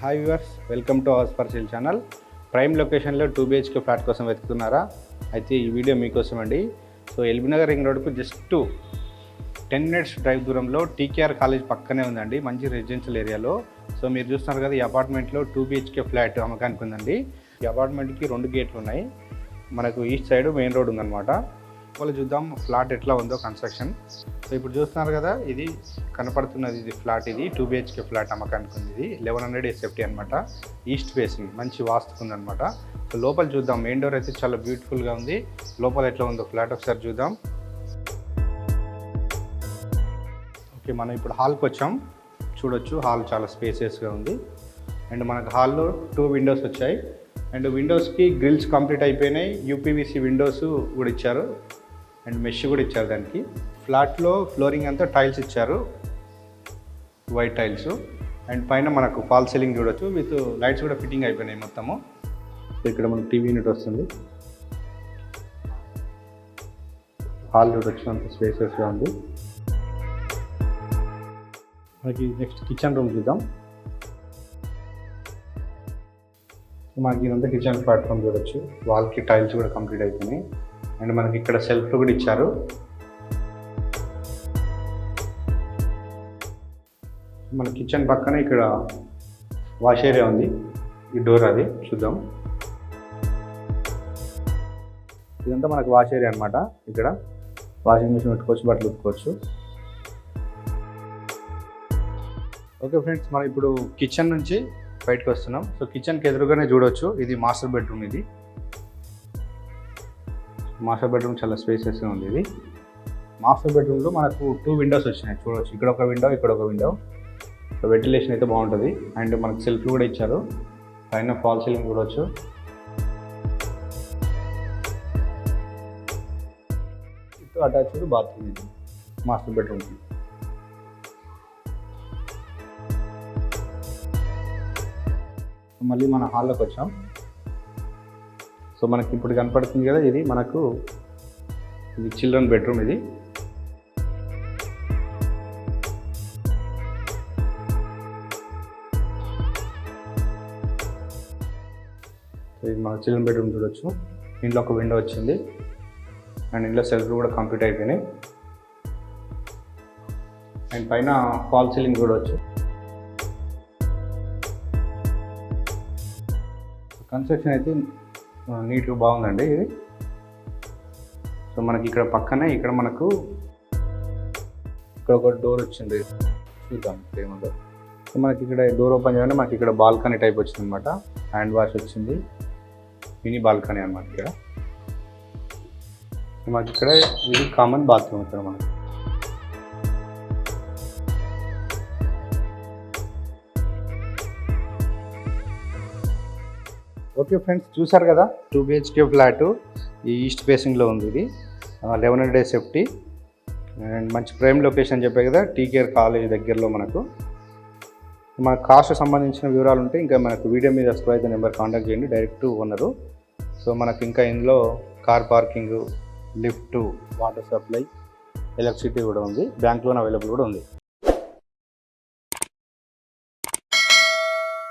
Hi viewers welcome to our parcel channel prime లొకేషన్లో two BHK flat కోసం వెతుకుతున్నారా? అయితే ఈ వీడియో మీకోసం అండి. సో ఎల్బీ నగర్ రింగ్ రోడ్కు జస్ట్ టెన్ మినిట్స్ డ్రైవ్ దూరంలో టీకేఆర్ కాలేజ్ పక్కనే ఉందండి మంచి రెసిడెన్షియల్ ఏరియాలో సో మీరు చూస్తున్నారు కదా ఈ అపార్ట్మెంట్లో టూ బిహెచ్కే ఫ్లాట్ అమ్మకానికి ఉందండి. ఈ అపార్ట్మెంట్కి రెండు గేట్లు ఉన్నాయి. మనకు ఈస్ట్ సైడ్ మెయిన్ రోడ్ ఉందన్నమాట. వాళ్ళు చూద్దాం ఫ్లాట్ ఎట్లా ఉందో కన్స్ట్రక్షన్ సో ఇప్పుడు చూస్తున్నారు కదా ఇది కనపడుతున్నది ఇది ఫ్లాట్ ఇది. టూ బిహెచ్కే ఫ్లాట్ అమ్మకానికి ఉంది ఇది లెవెన్ హండ్రెడ్ సేఫ్టీ అనమాట ఈస్ట్ ఫేసింగ్ మంచి వాస్తుకు ఉందన్నమాట. సో లోపల చూద్దాం. మెయిన్ డోర్ అయితే చాలా బ్యూటిఫుల్గా ఉంది. లోపల ఎట్లా ఉందో ఫ్లాట్ ఒకసారి చూద్దాం. ఓకే మనం ఇప్పుడు హాల్కి వచ్చాం. చూడొచ్చు హాల్ చాలా స్పేసియస్గా ఉంది. అండ్ మనకు హాల్లో టూ విండోస్ వచ్చాయి. అండ్ విండోస్కి గ్రిల్స్ కంప్లీట్ అయిపోయినాయి. యూపీవీసీ విండోస్ కూడా ఇచ్చారు. అండ్ మెష్ కూడా ఇచ్చారు దానికి. ఫ్లాట్లో ఫ్లోరింగ్ అంతా టైల్స్ ఇచ్చారు. వైట్ టైల్స్ అండ్ పైన మనకు ఫాల్ సీలింగ్ చూడొచ్చు. విత్ లైట్స్ కూడా ఫిట్టింగ్ అయిపోయినాయి మొత్తము. సో ఇక్కడ మనకు టీవీ యూనిట్ వస్తుంది. హాల్ చూడొచ్చు అంత స్పేసెస్గా ఉంది. మనకి నెక్స్ట్ కిచెన్ రూమ్ చూద్దాం. మనకి ఇదంతా కిచెన్ ప్లాట్ఫామ్ చూడొచ్చు. వాల్కి టైల్స్ కూడా కంప్లీట్ అయిపోయినాయి. అండ్ మనకి ఇక్కడ సెల్ఫ్ కూడా ఇచ్చారు. మన కిచెన్ పక్కన ఇక్కడ వాష్ ఏరియా ఉంది. ఈ డోర్ అది చూద్దాం. ఇదంతా మనకు వాష్ ఏరియా అనమాట ఇక్కడ వాషింగ్ మిషన్ పెట్టుకోవచ్చు బట్టలు ఉతుకోవచ్చు ఓకే ఫ్రెండ్స్ మనం ఇప్పుడు కిచెన్ నుంచి బయటకు వస్తున్నాం. సో కిచెన్కి ఎదురుగానే చూడొచ్చు ఇది మాస్టర్ బెడ్రూమ్ ఇది. మాస్టర్ బెడ్రూమ్ చాలా స్పేసెస్గా ఉంది ఇది. మాస్టర్ బెడ్రూమ్లో మనకు టూ విండోస్ వచ్చినాయి. చూడొచ్చు. ఇక్కడ ఒక విండో ఇక్కడ ఒక విండో. సో వెంటిలేషన్ అయితే బాగుంటుంది. అండ్ మనకు సెల్ఫ్ కూడా ఇచ్చారు. పైన ఫాల్ సీలింగ్ చూడవచ్చు ఇటు అటాచ్డ్ బాత్రూమ్ ఇది. మాస్టర్ బెడ్రూమ్కి. మళ్ళీ మన హాల్లోకి వచ్చాం. సో మనకి ఇప్పుడు కనపడుతుంది కదా ఇది మనకు ఇది చిల్డ్రన్ బెడ్రూమ్ ఇది. ఇది మన చిల్డ్రన్ బెడ్రూమ్ చూడొచ్చు. ఇంట్లో ఒక విండో వచ్చింది. అండ్ ఇంట్లో సెల్ఫ్ కూడా కంప్లీట్ అయిపోయినాయి. అండ్ పైన ఫాల్ సీలింగ్ చూడవచ్చు కన్స్ట్రక్షన్ అయితే నీట్గా బాగుందండి ఇది. సో మనకి ఇక్కడ పక్కనే ఇక్కడ మనకు ఇక్కడ ఒక డోర్ వచ్చింది. చూద్దాం ఇక్కడ ఏముందో. సో మనకి ఇక్కడ డోర్ ఓపెన్ చేయగానే మనకి ఇక్కడ బాల్కనీ టైప్ వచ్చింది అనమాట హ్యాండ్ వాష్ వచ్చింది. మినీ బాల్కనీ అనమాట ఇక్కడ. మనకి ఇక్కడ ఇది కామన్ బాత్రూమ్ ఇక్కడ మనకి. ఓకే ఫ్రెండ్స్ చూసారు కదా? టూ బిహెచ్కే ఫ్లాట్ ఈ ఈస్ట్ ఫేసింగ్లో ఉంది ఇది. Eleven hundred SFT. అండ్ మంచి ప్రైమ్ లొకేషన్ చెప్పే కదా టీకేఆర్ కాలేజ్ దగ్గరలో మనకు. మన కాస్ట్ సంబంధించిన వివరాలు ఉంటే ఇంకా మనకు వీడియో మీద స్క్రోల్ అయితే నెంబర్ కాంటాక్ట్ చేయండి డైరెక్ట్ ఓనరు. సో మనకు ఇంకా ఇందులో car parking lift water supply electricity కూడా ఉంది. బ్యాంక్ లోన్ అవైలబుల్ కూడా ఉంది.